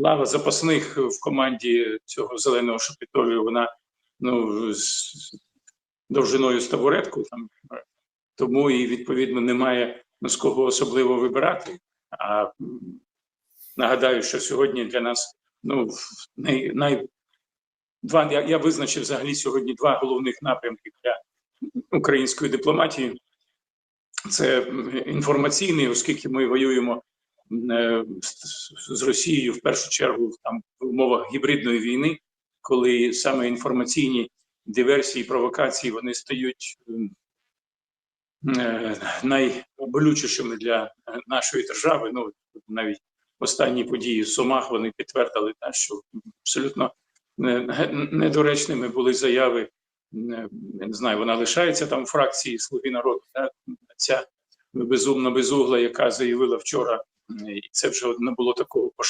лава запасних в команді цього зеленого шапіторію, вона ну, з довжиною з табуретку, там, тому і відповідно немає ну, з кого особливо вибирати. А нагадаю, що сьогодні для нас ну, най, най, два, я, я визначив взагалі сьогодні два головних напрямки для української дипломатії. Це інформаційний, оскільки ми воюємо з- з Росією в першу чергу там в умовах гібридної війни, коли саме інформаційні диверсії, провокації вони стають е, найболючішими для е, нашої держави. Ну навіть останні події в Сумах вони підтвердили, що абсолютно е, недоречними були заяви. е, Я не знаю, вона лишається там фракції Слуги народу. Ця безумна безугла, яка заявила вчора, е, і це вже не було такого поширення.